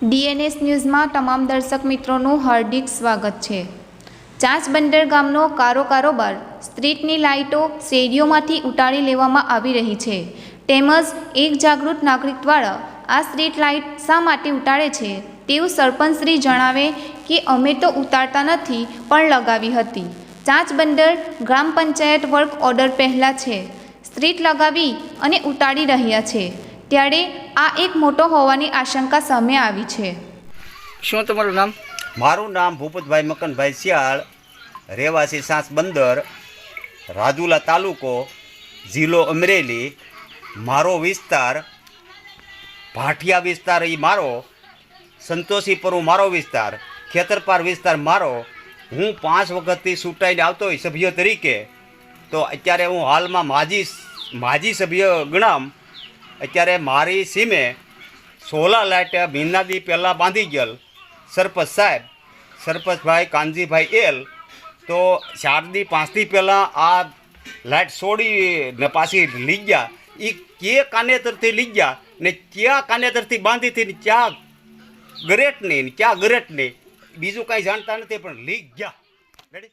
DNS ન્યૂઝમાં તમામ દર્શક મિત્રોનું હાર્દિક સ્વાગત છે. ચાંચબંદર ગામનો કારો કારોબાર સ્ટ્રીટની લાઇટો શેરીઓમાંથી ઉતારી લેવામાં આવી રહી છે. તેમજ એક જાગૃત નાગરિક દ્વારા આ સ્ટ્રીટ લાઇટ શા માટે ઉતારે છે તેવું સરપંચશ્રી જણાવે કે અમે તો ઉતારતા નથી, પણ લગાવી હતી. ચાંચબંદર ગ્રામ પંચાયત વર્ક ઓર્ડર પહેલાં છે. સ્ટ્રીટ લગાવી અને ઉતારી રહ્યા છે. ત્યારે આ એક મોટો હોવાની આશંકા સામે આવી છે. શું તમારું નામ? મારું નામ ભૂપતભાઈ મકનભાઈ શિયાળ રહેવાસી સાંસ બંદર રાજુલા તાલુકો જિલ્લો અમરેલી. મારો વિસ્તાર ભાટિયા વિસ્તાર એ મારો સંતોષીપુરું મારો વિસ્તાર ખેતરપાર વિસ્તાર મારો. હું પાંચ વખતથી ચૂંટાઈને આવતો હોય સભ્ય તરીકે તો અત્યારે હું હાલમાં માજી માજી સભ્ય ગણામ અત્યારે મારી સીમે સોલા લાઇટ મહિનાથી પહેલાં બાંધી ગયેલ. સરપંચ સાહેબ સરપંચભાઈ કાનજીભાઈ એલ, તો ચારથી પાંચથી પહેલાં આ લાઇટ છોડી ને પાછી લઈ ગયા. એ કે કાનેતરથી લઈ ગયા ને ક્યાં કાનેતરથી બાંધી હતી ને ક્યાં ગરેટની ને ક્યાં ગરેટની, બીજું કાંઈ જાણતા નથી, પણ લઈ ગયા. રેડી